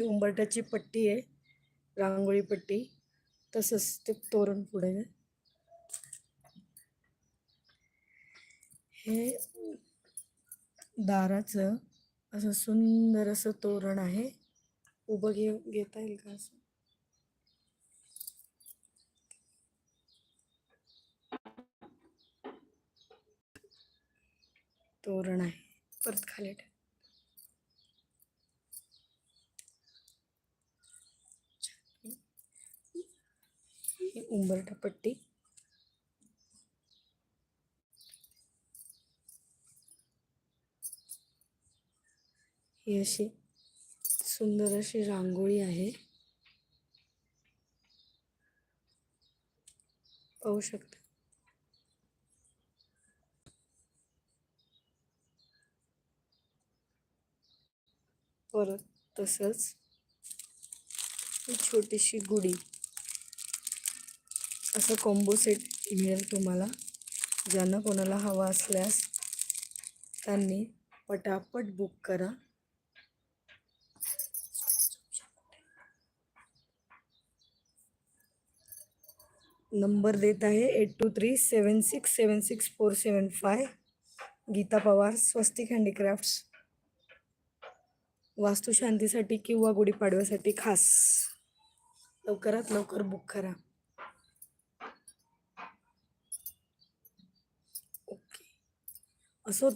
उंबरठ्याची पट्टी आहे रांगोळी पट्टी. तसंच ते तोरण पुढे हे दाराचं असं सुंदर असं तोरण आहे. उभं घे घेता येईल का असं? तोरण आहे. परत खाली ही उंबरठा पट्टी. ही अशी सुंदर अशी रांगोळी आहे. पाहू शकता. परत तसंच छोटीशी गुढी. असं कॉम्बो सेट मिळेल तुम्हाला. ज्यांना कोणाला हवा असल्यास त्यांनी पटापट बुक करा. नंबर देत आहे eight two three seven six seven six four seven five Geeta Pawar Swastik handicrafts. वास्तुशांतीसाठी किंवा गुढीपाडव्यासाठी खास. लवकरात लवकर बुक करा. असो